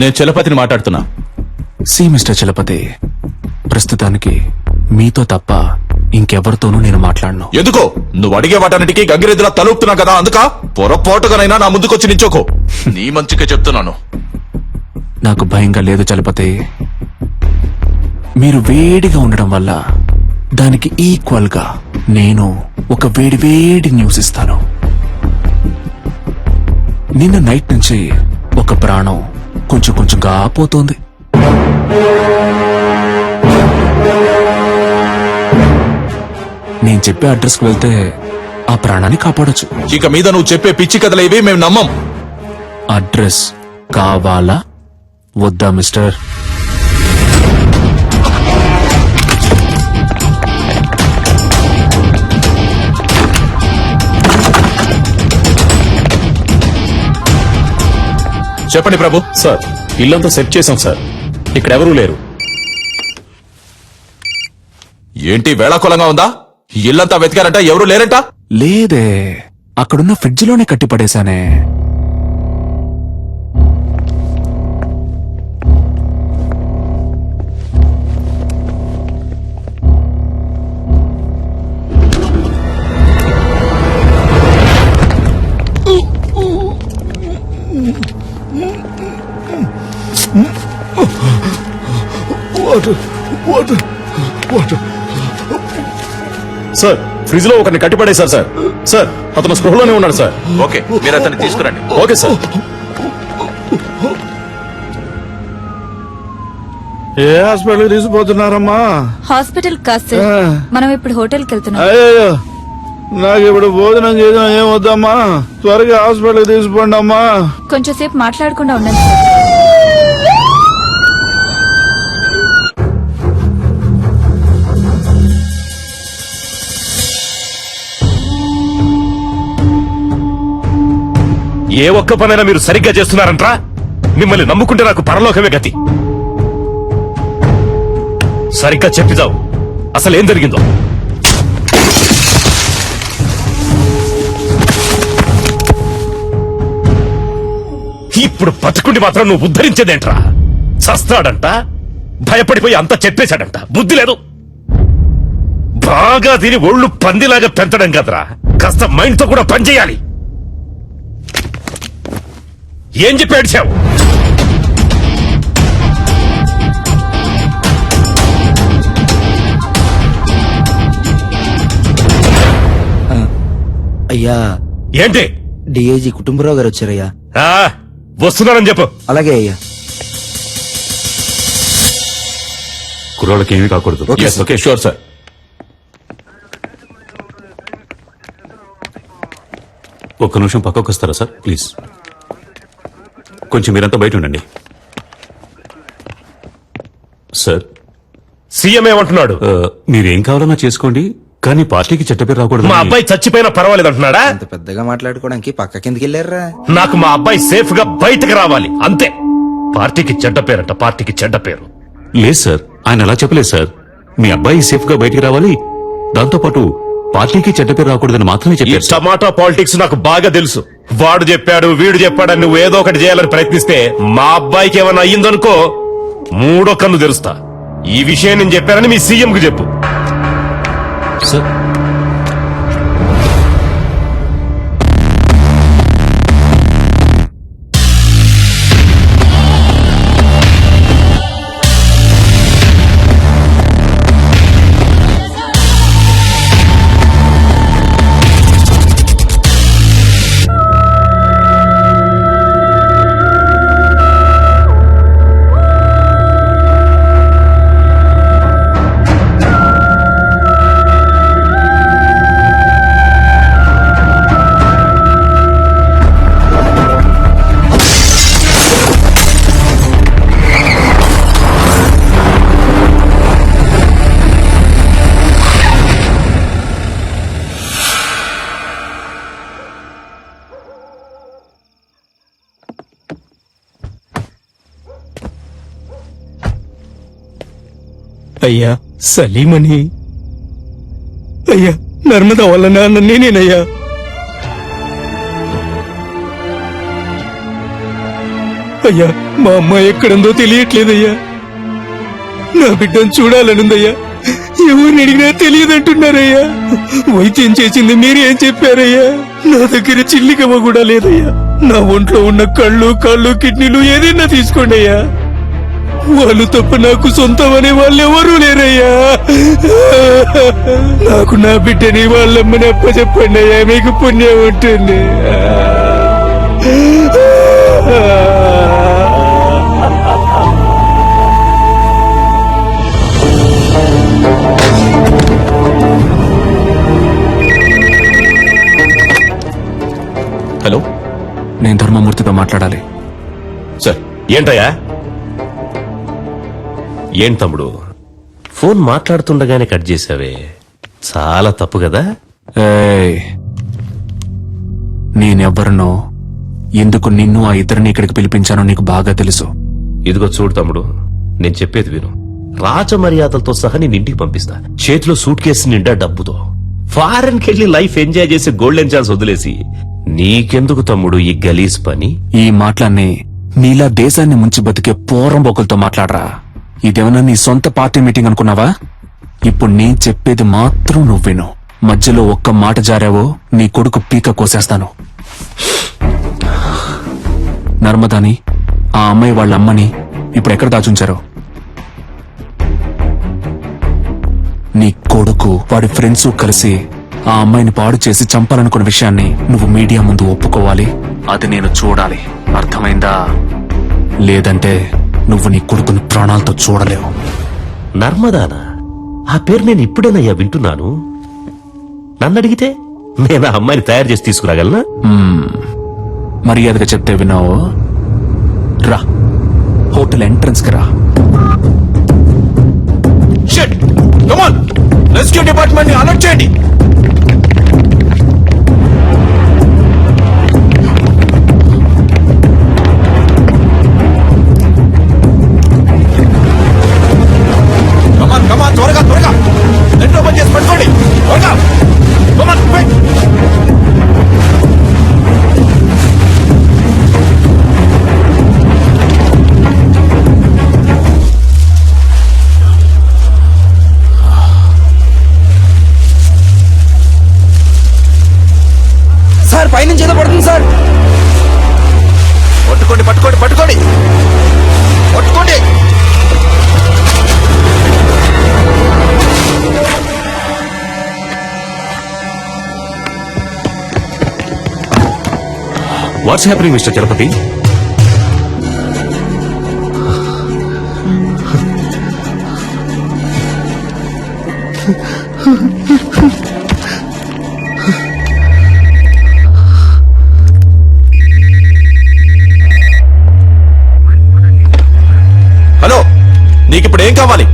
నేను చలపతిని మాట్లాడుతున్నా. C mister Chalapathi ప్రస్తుతానికి మీతో తప్ప ఇంకెవరితోనూ నేను మాట్లాడను. ఎందుకో? నువ్వు అడిగే వాటన్నిటికీ గంగిరెద్దులా తలుపుతున్నా కదా అందుక? పొరపాటుగానైనా నా ముందుకొచ్చి నించోకో నీ మంచిగా చెప్తున్నాను. నాకు భయంగా లేదు చలపతి. మీరు వేడిగా ఉండడం వల్ల దానికి ఈక్వల్గా నేను ఒక వేడి వేడి న్యూస్ ఇస్తాను. నిన్న నైట్ నుంచి ఒక ప్రాణం కొంచెం కొంచెంగా పోతోంది. నేను చెప్పే అడ్రస్కి వెళ్తే ఆ ప్రాణాన్ని కాపాడొచ్చు. ఇక మీద నువ్వు చెప్పే పిచ్చి కథలు ఇవి మేము నమ్మం. అడ్రస్ కావాలా? వద్దా మిస్టర్? చెప్పండి ప్రభు. సార్ ఇల్లంతా సెట్ చేసాం సార్. ఇక్కడ ఎవరూ లేరు. ఏంటి వేళాకులంగా ఉందా? ఇల్లంతా వెతికారంట ఎవరు లేరంట? లేదే. అక్కడున్న ఫ్రిడ్జ్లోనే కట్టిపడేశానే. సార్ ఫ్రిడ్జ్లో ఒకరిని కట్టిపడేశారు సార్. సార్ అతను స్పృహలోనే ఉన్నాడు సార్. ఓకే మీరు అతన్ని తీసుకురండి. Okay sir. ఏ హాస్పిటల్ తీసుకుపోతున్నారమ్మా? హాస్పిటల్ కాదు సార్. మనం ఇప్పుడు హోటల్కి వెళ్తున్నాం. అయ్యో నాకు ఇప్పుడు భోజనం చేయడం ఏం వద్దమ్మా త్వరగా హాస్పిటల్ తీసుకోండి అమ్మా కొంచెం సేపు మాట్లాడకుండా ఉండండి సార్. ఏ ఒక్క పనైనా మీరు సరిగ్గా చేస్తున్నారంట్రా? మిమ్మల్ని నమ్ముకుంటే నాకు పరలోకమే గతి. సరిగ్గా చెప్పిదావు అసలేం జరిగిందో? ఇప్పుడు బతుకుండి మాత్రం నువ్వు ఉద్ధరించేదేంట్రా? చస్తాడంట భయపడిపోయి అంతా చెప్పేశాడంట. బుద్ధి లేదు. బాగా తిని ఒళ్ళు పందిలాగా పెంచడం కదరా. కాస్త మైండ్తో కూడా పనిచేయాలి. ఏం చెప్పి ఏడ్చావు? అయ్యా. ఏంటి? డిఐజీ కుటుంబరావు గారు వచ్చారయ్యా. ఆ వస్తున్నానని చెప్పు. అలాగే అయ్యా. కుర్రోళ్ళకి ఏమీ కాకూడదు. Okay sure sir. ఒక్క నిమిషం పక్కకు వస్తారా సార్ ప్లీజ్ కొంచెం మీరంతా బయట ఉండండి. సార్. సీఎం ఏమంటున్నాడు? ఆ, మీరేం కావాలన్నా చేసుకోండి కానీ పార్టీకి చెట్ట పేరు రాకూడదు మా అబ్బాయి చచ్చిపోయినా పర్వాలేదు అంటున్నాడా అంత పెద్దగా మాట్లాడుకోవడానికి పక్క కిందకి వెళ్ళారా నాకు మా అబ్బాయి సేఫ్గా బయటకు రావాలి అంతే. పార్టీకి చెడ్డ పేరంట పార్టీకి చెడ్డ పేరు. లేదు సార్ ఆయన అలా చెప్పలేదు సార్. మీ అబ్బాయి సేఫ్గా బయటికి రావాలి దాంతో పాటు పార్టీకి చెడ్డ పేరు రాకూడదని మాత్రమే ఈ చెప్పారు సార్. టమాటా పాలిటిక్స్ నాకు బాగా తెలుసు. వాడు చెప్పాడు వీడు చెప్పాడని నువ్వు ఏదో ఒకటి చేయాలని ప్రయత్నిస్తే మా అబ్బాయికి ఏమైనా అయ్యిందనుకో మూడో కన్ను తెరుస్తా. ఈ విషయం నేను చెప్పానని మీ సీఎంకు చెప్పు. సార్ అయ్యా సలీమని. అయ్యా నర్మద వల్ల నాన్న నేనేనయ్యా. అయ్యా మా అమ్మాయి ఎక్కడుందో తెలియట్లేదయ్యా. నా బిడ్డను చూడాలనుందయ్యా. ఎవరిని అడిగినా తెలియదంటున్నారయ్యా. వైద్యం చేసింది మీరేం చెప్పారయ్యా. నా దగ్గర చిల్లికవ కూడా లేదయ్యా. నా ఒంట్లో ఉన్న కళ్ళు కాళ్ళు కిడ్నీలు ఏదైనా తీసుకోండి అయ్యా వాళ్ళు తప్ప నాకు సొంతం అనే వాళ్ళు ఎవరూ లేరయ్యా. నాకు నా బిడ్డని వాళ్ళమ్మని అప్పచెప్పండి అయ్యా మీకు పుణ్యం ఉంటుంది. హలో? నేను ధర్మమూర్తితో మాట్లాడాలి. సార్ ఏంటయ్యా? ఏం తమ్ముడు? ఫోన్ మాట్లాడుతుండగానే కట్ చేసావే చాలా తప్పు కదా? నేనెవ్వరినో ఎందుకు నిన్ను ఆ ఇద్దరిని ఇక్కడికి పిలిపించానో నీకు బాగా తెలుసు. ఇదిగో చూడు తమ్ముడు నేను చెప్పేది విను. రాజ మర్యాదలతో సహా నేను ఇంటికి పంపిస్తా. చేతిలో సూట్ కేసు నిండా డబ్బుతో. ఫారెన్ కెళ్ళి లైఫ్ ఎంజాయ్ చేసి గోల్డెన్ ఛాన్స్ వదిలేసి. నీకెందుకు తమ్ముడు ఈ గలీజ్ పని? ఈ మాటలన్నీ నీలా దేశాన్ని ముంచి బతికే పోరం బొక్కలతో మాట్లాడరా. ఇదేమన్నా నీ సొంత పార్టీ మీటింగ్ అనుకున్నావా? ఇప్పుడు నేను చెప్పేది మాత్రం నువ్వు విను. మధ్యలో ఒక్క మాట జారావో నీ కొడుకు పీక కోసేస్తాను. నర్మదాని ఆ అమ్మాయి వాళ్ళ అమ్మని ఇప్పుడు ఎక్కడ దాచుంచారో? నీ కొడుకు వాడి ఫ్రెండ్స్ కలిసి ఆ అమ్మాయిని పాడు చేసి చంపాలనుకున్న విషయాన్ని నువ్వు మీడియా ముందు ఒప్పుకోవాలి. అది నేను చూడాలి. అర్థమైందా? లేదంటే నువ్వు నీ కొడుకుని ప్రాణాలతో చూడలేవు. నర్మదానా? ఆ పేరు నేను ఇప్పుడేనయ్యా వింటున్నాను. నన్ను అడిగితే నేను ఆ అమ్మాయిని తయారు చేసి తీసుకురాగలనా? మర్యాదగా చెప్తే విన్నావు? రా. హోటల్ ఎంట్రన్స్కి రా. డిపార్ట్మెంట్ని అలర్ట్ చేయండి. సార్ పైనుంచి ఏదో పడుతుంది సార్. పట్టుకోండి పట్టుకోండి పట్టుకోండి. పట్టుకోండి. వాట్స్ హ్యాపెనింగ్ మిస్టర్ చలపతి నీకిప్పుడు ఏం కావాలి?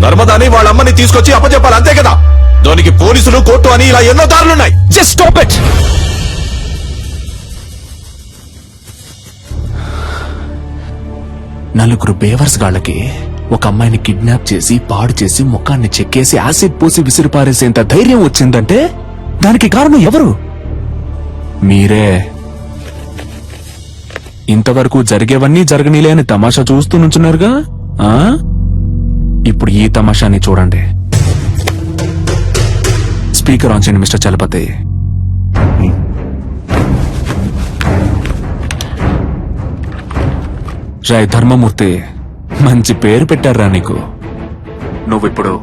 నర్మదాని వాళ్ళ అమ్మని తీసుకొచ్చి అప్పచెప్పాలి అంతే కదా? దానికి పోలీసులు కోర్టు అని ఇలా ఎన్నో దారులున్నాయి. జస్ట్ స్టాప్ ఇట్ నలుగురు బేవర్స్ గాళ్ళకి ఒక అమ్మాయిని కిడ్నాప్ చేసి పాడు చేసి ముఖాన్ని చెక్కేసి యాసిడ్ పోసి విసిరిపారేసేంత ధైర్యం వచ్చిందంటే దానికి కారణం ఎవరు? మీరే. ఇంతవరకు జరిగేవన్నీ జరగనీలే అని తమాషా చూస్తూ నుంచున్నారుగా? ఆ? ఇప్పుడు ఈ తమాషాని చూడండి. స్పీకర్ ఆన్ చేయండి మిస్టర్ చలపతి. రాయ్ ధర్మమూర్తి మంచి పేరు పెట్టారా నీకు? నువ్విప్పుడు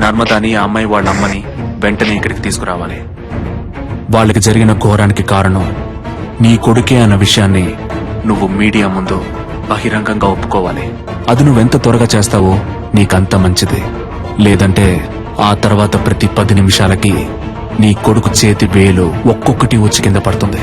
నర్మదాని ఆ అమ్మాయి వాళ్ళ అమ్మని వెంటనే ఇక్కడికి తీసుకురావాలి. వాళ్ళకి జరిగిన ఘోరానికి కారణం నీ కొడుకే అన్న విషయాన్ని నువ్వు మీడియా ముందు బహిరంగంగా ఒప్పుకోవాలి. అది నువ్వెంత త్వరగా చేస్తావో నీకంత మంచిది. లేదంటే ఆ తర్వాత ప్రతి పది నిమిషాలకి నీ కొడుకు చేతి వేలు ఒక్కొక్కటి వచ్చి కింద పడుతుంది.